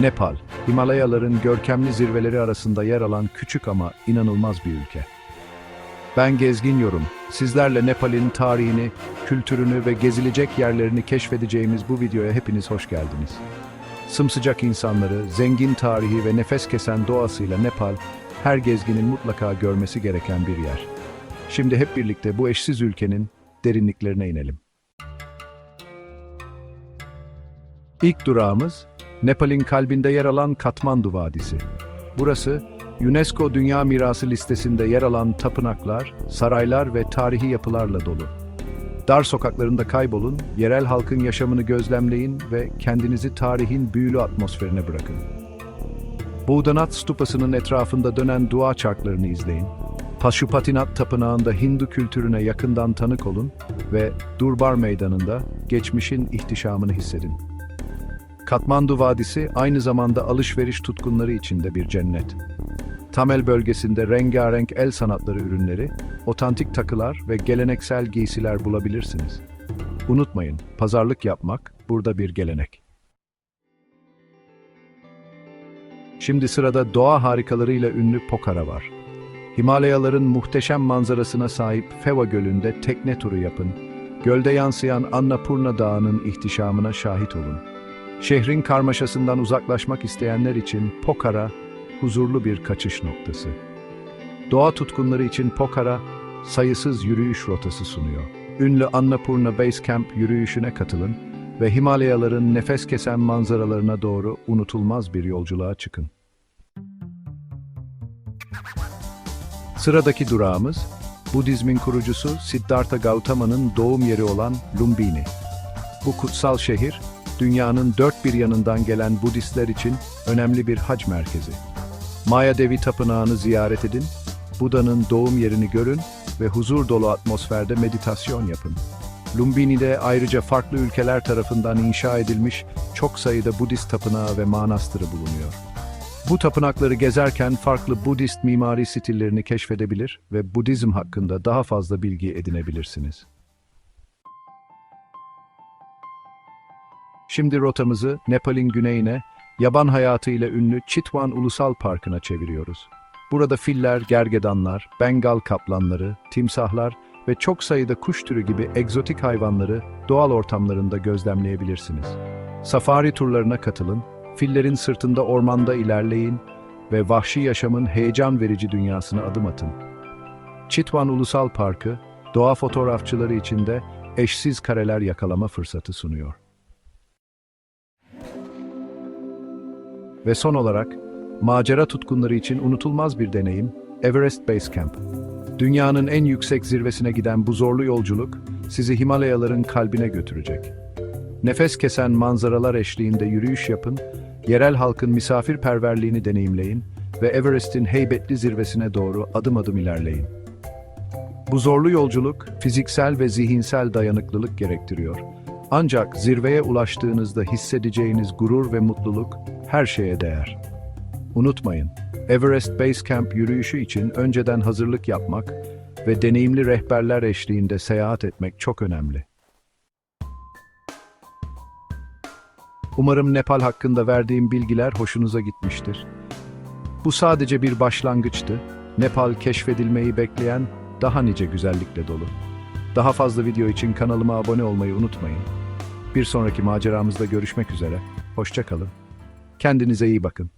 Nepal, Himalayaların görkemli zirveleri arasında yer alan küçük ama inanılmaz bir ülke. Ben Gezgin Yorum. Sizlerle Nepal'in tarihini, kültürünü ve gezilecek yerlerini keşfedeceğimiz bu videoya hepiniz hoş geldiniz. Sımsıcak insanları, zengin tarihi ve nefes kesen doğasıyla Nepal, her gezginin mutlaka görmesi gereken bir yer. Şimdi hep birlikte bu eşsiz ülkenin derinliklerine inelim. İlk durağımız, Nepal'in kalbinde yer alan Katmandu Vadisi. Burası, UNESCO Dünya Mirası listesinde yer alan tapınaklar, saraylar ve tarihi yapılarla dolu. Dar sokaklarında kaybolun, yerel halkın yaşamını gözlemleyin ve kendinizi tarihin büyülü atmosferine bırakın. Buğdanat stupasının etrafında dönen dua çarklarını izleyin. Pashupatinath Tapınağı'nda Hindu kültürüne yakından tanık olun ve Durbar Meydanı'nda geçmişin ihtişamını hissedin. Katmandu Vadisi aynı zamanda alışveriş tutkunları için de bir cennet. Tamel bölgesinde rengarenk el sanatları ürünleri, otantik takılar ve geleneksel giysiler bulabilirsiniz. Unutmayın, pazarlık yapmak burada bir gelenek. Şimdi sırada doğa harikalarıyla ünlü Pokhara var. Himalayaların muhteşem manzarasına sahip Feva Gölü'nde tekne turu yapın. Gölde yansıyan Annapurna Dağı'nın ihtişamına şahit olun. Şehrin karmaşasından uzaklaşmak isteyenler için Pokhara, huzurlu bir kaçış noktası. Doğa tutkunları için Pokhara, sayısız yürüyüş rotası sunuyor. Ünlü Annapurna Base Camp yürüyüşüne katılın ve Himalayaların nefes kesen manzaralarına doğru unutulmaz bir yolculuğa çıkın. Sıradaki durağımız, Budizmin kurucusu Siddhartha Gautama'nın doğum yeri olan Lumbini. Bu kutsal şehir, dünyanın dört bir yanından gelen Budistler için önemli bir hac merkezi. Maya Devi Tapınağı'nı ziyaret edin, Buda'nın doğum yerini görün ve huzur dolu atmosferde meditasyon yapın. Lumbini'de ayrıca farklı ülkeler tarafından inşa edilmiş çok sayıda Budist tapınağı ve manastırı bulunuyor. Bu tapınakları gezerken farklı Budist mimari stillerini keşfedebilir ve Budizm hakkında daha fazla bilgi edinebilirsiniz. Şimdi rotamızı Nepal'in güneyine, yaban hayatıyla ünlü Chitwan Ulusal Parkı'na çeviriyoruz. Burada filler, gergedanlar, Bengal kaplanları, timsahlar ve çok sayıda kuş türü gibi egzotik hayvanları doğal ortamlarında gözlemleyebilirsiniz. Safari turlarına katılın, fillerin sırtında ormanda ilerleyin ve vahşi yaşamın heyecan verici dünyasına adım atın. Chitwan Ulusal Parkı, doğa fotoğrafçıları için de eşsiz kareler yakalama fırsatı sunuyor. Ve son olarak, macera tutkunları için unutulmaz bir deneyim, Everest Base Camp. Dünyanın en yüksek zirvesine giden bu zorlu yolculuk, sizi Himalayaların kalbine götürecek. Nefes kesen manzaralar eşliğinde yürüyüş yapın, yerel halkın misafirperverliğini deneyimleyin ve Everest'in heybetli zirvesine doğru adım adım ilerleyin. Bu zorlu yolculuk, fiziksel ve zihinsel dayanıklılık gerektiriyor. Ancak zirveye ulaştığınızda hissedeceğiniz gurur ve mutluluk her şeye değer. Unutmayın, Everest Base Camp yürüyüşü için önceden hazırlık yapmak ve deneyimli rehberler eşliğinde seyahat etmek çok önemli. Umarım Nepal hakkında verdiğim bilgiler hoşunuza gitmiştir. Bu sadece bir başlangıçtı. Nepal keşfedilmeyi bekleyen daha nice güzellikle dolu. Daha fazla video için kanalıma abone olmayı unutmayın. Bir sonraki maceramızda görüşmek üzere. Hoşça kalın. Kendinize iyi bakın.